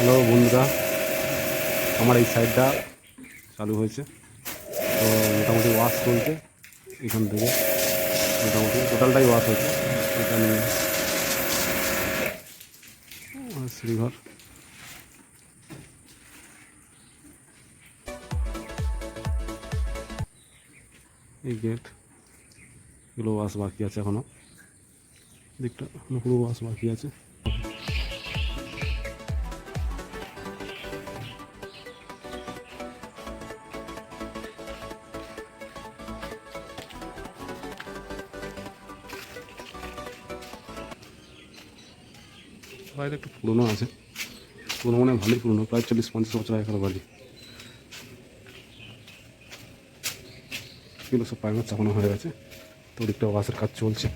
Hello বন্ধুরা, আমার এই সাইডটা চালু হয়েছে। তো মোটামুটি ওয়াশ চলছে এখান থেকে। মোটামুটি টোটালটাই ওয়াশ হয়েছে। এটা নিয়ে শ্রীঘর এই গেট, এগুলো ওয়াশ বাকি আছে এখনও দিকটা পুরো ওয়াশ বাকি আছে। বাড়িটা একটু পুরনো। আছে। পুরনো মানে ভালোই পুরনো, প্রায় চল্লিশ পঞ্চাশ বছর আগেকার বাড়ি। এগুলো সব পায়না চাপানো হয়ে গেছে। তো ওদিকটা ওয়াশের কাজ চলছে।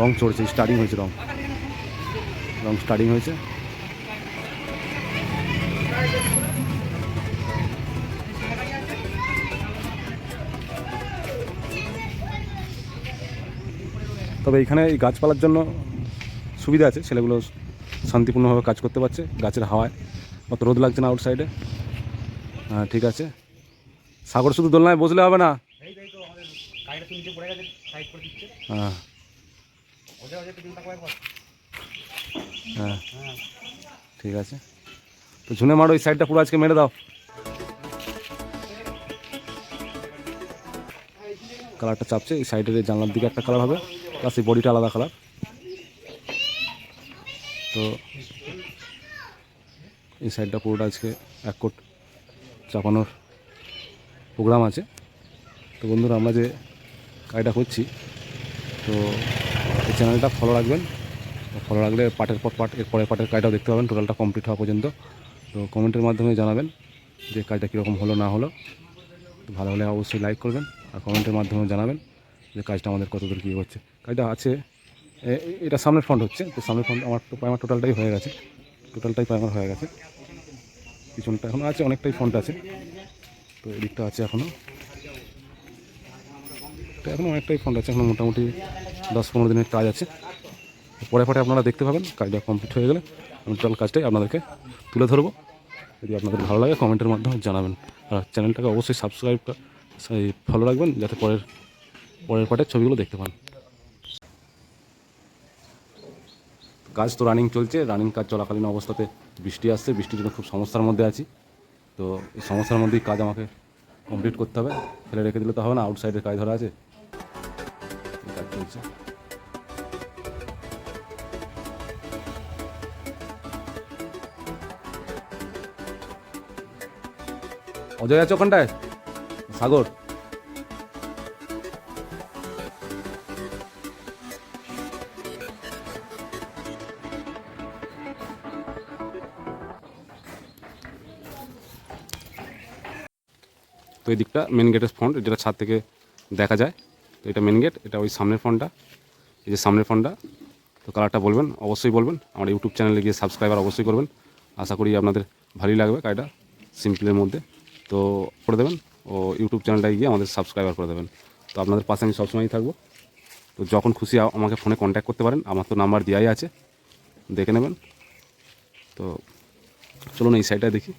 রং চলছে স্টার্টিং হয়েছে রং। রং স্টার্টিং হয়েছে। তবে এখানে এই গাছপালার জন্য সুবিধা আছে। ছেলেগুলো শান্তিপূর্ণভাবে কাজ করতে পারছে, গাছের হাওয়ায়। অত রোদ লাগছে না আউটসাইডে হ্যাঁ ঠিক আছে। সাগর শুধু দোলনায় বসলে হবে না। হ্যাঁ ঠিক আছে। তো ঝুনে মারো ওই সাইডটা পুরো আজকে মেরে দাও। কালারটা চাপছে, এই সাইডের জানলার দিকে একটা কালার হবে। প্লাস এই বডিটা আলাদা কালার তো এই সাইডটা পুরোটা আজকে এক কোট চাপানোর প্রোগ্রাম আছে। তো বন্ধুরা, আমরা যে কাজটা করছি, তো এই চ্যানেলটা ফলো রাখবেন। ফলো রাখলে পাটের পর পাট, এর পরের পাটের কাজটাও দেখতে পাবেন টোটালটা কমপ্লিট হওয়া পর্যন্ত। তো কমেন্টের মাধ্যমে জানাবেন যে কাজটা কীরকম হলো, না হলো। ভালো হলে অবশ্যই লাইক করবেন আর কমেন্টের মাধ্যমে জানাবেন যে কাজটা আমাদের কতদূর কী হচ্ছে। কাজটা আছে। এটা সামনের ফ্রন্ট হচ্ছে। তো সামনের ফ্রন্ট আমার তো প্রাইমার টোটালটাই হয়ে গেছে। টোটালটাই প্রাইমার হয়ে গেছে। পিছনটা এখনও আছে, অনেকটাই ফ্রন্ট আছে। তো এদিকটা আছে এখনও তো এখনও অনেকটাই ফ্রন্ট আছে। এখনও মোটামুটি দশ পনেরো দিনের কাজ আছে। পরে পরে আপনারা দেখতে পাবেন। কাজটা কমপ্লিট হয়ে গেলে আমি টোটাল কাজটাই আপনাদেরকে তুলে ধরবো। যদি আপনাদের ভালো লাগে, কমেন্টের মাধ্যমে জানাবেন। আর চ্যানেলটাকে অবশ্যই সাবস্ক্রাইব ফলো রাখবেন, যাতে পরের পরের পার্টের ছবিগুলো দেখতে পান। কাজ তো রানিং চলছে রানিং কাজ চলাকালীন অবস্থাতে বৃষ্টি আসছে, বৃষ্টির জন্য খুব সমস্যার মধ্যে আছি। তো এই সমস্যার মধ্যেই কাজ আমাকে কমপ্লিট করতে হবে, ফেলে রেখে দিলে তো হবে না আউটসাইডের কাজ ধরা আছে। কাজ চলছে। অজয় আছে ওখানটায়? সাগর? তো এই দিকটা মেন গেটের ফ্রন্ট যেটা ছাদ থেকে দেখা যায়। তো এটা মেন গেট এটা ওই সামনের ফ্রন্টটা এই যে সামনের ফ্রন্টটা তো কালারটা বলবেন, অবশ্যই বলবেন। আমার ইউটিউব চ্যানেলে গিয়ে সাবস্ক্রাইবার অবশ্যই করবেন। আশা করি আপনাদের ভালোই লাগবে কাজটা সিম্পলের মধ্যে। তো করে দেবেন ও ইউটিউব চ্যানেলটায় গিয়ে আমাদের সাবস্ক্রাইবার করে দেবেন। তো আপনাদের পাশে আমি সবসময়ই থাকব। তো যখন খুশি আমাকে ফোনে কন্ট্যাক্ট করতে পারেন, আমার তো নাম্বার দেওয়াই আছে। দেখে নেবেন। তো চলুন এই সাইডটা দেখি।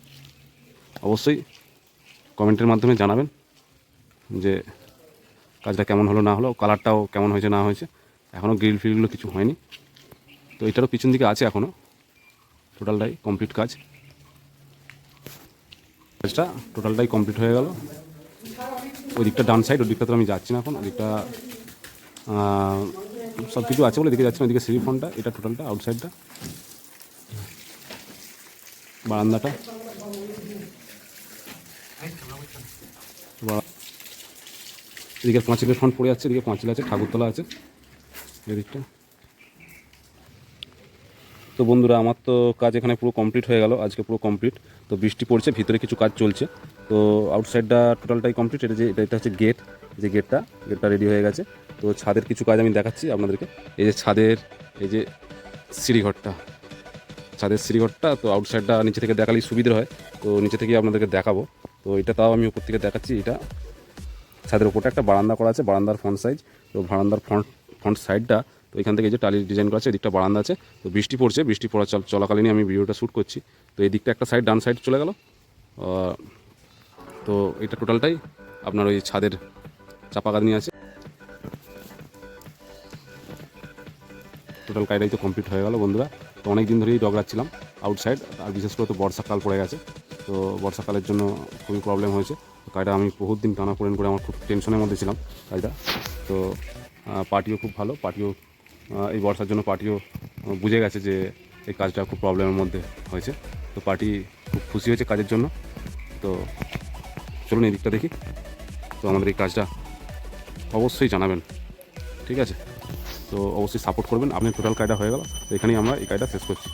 অবশ্যই কমেন্টের মাধ্যমে জানাবেন যে কাজটা কেমন হলো না হলো, কালারটাও কেমন হয়েছে না হয়েছে। এখনও গ্রিল ফিলগুলো কিছু হয়নি। তো এটারও পিছন দিকে আছে এখনও টোটালটাই কমপ্লিট কাজ। কাজটা টোটালটাই কমপ্লিট হয়ে গেল। ওই দিকটা ডান সাইড ওই দিকটা তো আমি যাচ্ছি না এখন। ওই দিকটা সব কিছু আছে বলে দিকে যাচ্ছি না ওইদিকে সিঁড়ি ফোনটা এটা টোটালটা আউটসাইডটা বারান্দাটা। বা- এদিকে পাঁচিলের পড়ে যাচ্ছে, এদিকে পাঁচিল আছে, ঠাকুরতলা আছে, এদিকটা। তো বন্ধুরা, আমার তো কাজ এখানে পুরো কমপ্লিট হয়ে গেল, আজকে পুরো কমপ্লিট তো বৃষ্টি পড়ছে, ভিতরে কিছু কাজ চলছে। তো আউটসাইডটা টোটালটাই কমপ্লিট এটা যে, এটা এটা হচ্ছে গেট যে গেটটা গেটটা রেডি হয়ে গেছে। তো ছাদের কিছু কাজ আমি দেখাচ্ছি আপনাদেরকে। এই যে ছাদের, এই যে সিঁড়িঘরটা। ছাদের শ্রীঘরটা, তো আউটসাইডটা নিচে থেকে দেখালেই সুবিধা হয়। তো নিচে থেকে আপনাদেরকে দেখাবো। তো এটা তাও আমি উপর থেকে দেখাচ্ছি, এটা ছাদের উপরটা একটা বারান্দা করা আছে, বারান্দার ফ্রন্ট সাইজ তো বারান্দার ফ্রন্ট ফ্রন্ট সাইডটা তো এখান থেকে যে টালির ডিজাইন করা আছে, এদিকটা বারান্দা আছে। তো বৃষ্টি পড়ছে, বৃষ্টি পড়া চল- চলাকালীনই আমি ভিডিওটা শ্যুট করছি। তো এই দিকটা একটা সাইড ডান সাইড চলে গেল। তো এটা টোটালটাই আপনার ওই ছাদের চাপাগানি আছে। টোটাল কাজটাই তো কমপ্লিট হয়ে গেল বন্ধুরা। তো অনেক দিন ধরেই ডগরাচ্ছিলাম আউটসাইড আর বিশেষ করে তো বর্ষাকাল পড়ে গেছে। তো বর্ষাকালের জন্য খুবই প্রবলেম হয়েছে। তো কাজটা আমি বহুত দিন টানা পড়েন করে আমার খুব টেনশনের মধ্যে ছিলাম কাজটা। তো পার্টিও খুব ভালো, পার্টিও এই বর্ষার জন্য পার্টিও বুঝে গেছে যে এই কাজটা খুব প্রবলেমের মধ্যে হয়েছে। তো পার্টি খুব খুশি হয়েছে কাজের জন্য। তো চলুন এই দিকটা দেখি। তো আমাদের এই কাজটা অবশ্যই জানাবেন। ঠিক আছে? তো অবশ্যই সাপোর্ট করবেন। আপনি টোটাল কাজটা হয়ে গেল। এখানেই আমরা এই কাজটা শেষ করছি।